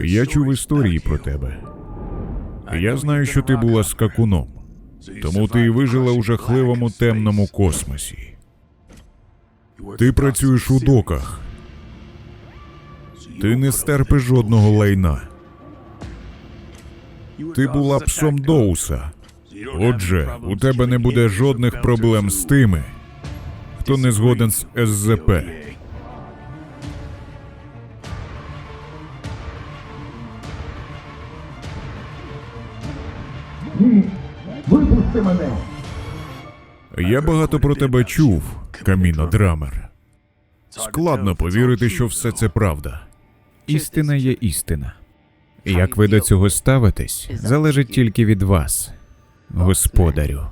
Я чув історії про тебе. Я знаю, що ти була скакуном, тому ти і вижила у жахливому темному космосі. Ти працюєш у доках. Ти не стерпиш жодного лайна. Ти була псом Доуса. Отже, у тебе не буде жодних проблем з тими, хто не згоден з СЗП. Випусти мене! Я багато про тебе чув, Каміно Драмер. Складно повірити, що все це правда. Істина є істина. Як ви до цього ставитесь, залежить тільки від вас, господарю.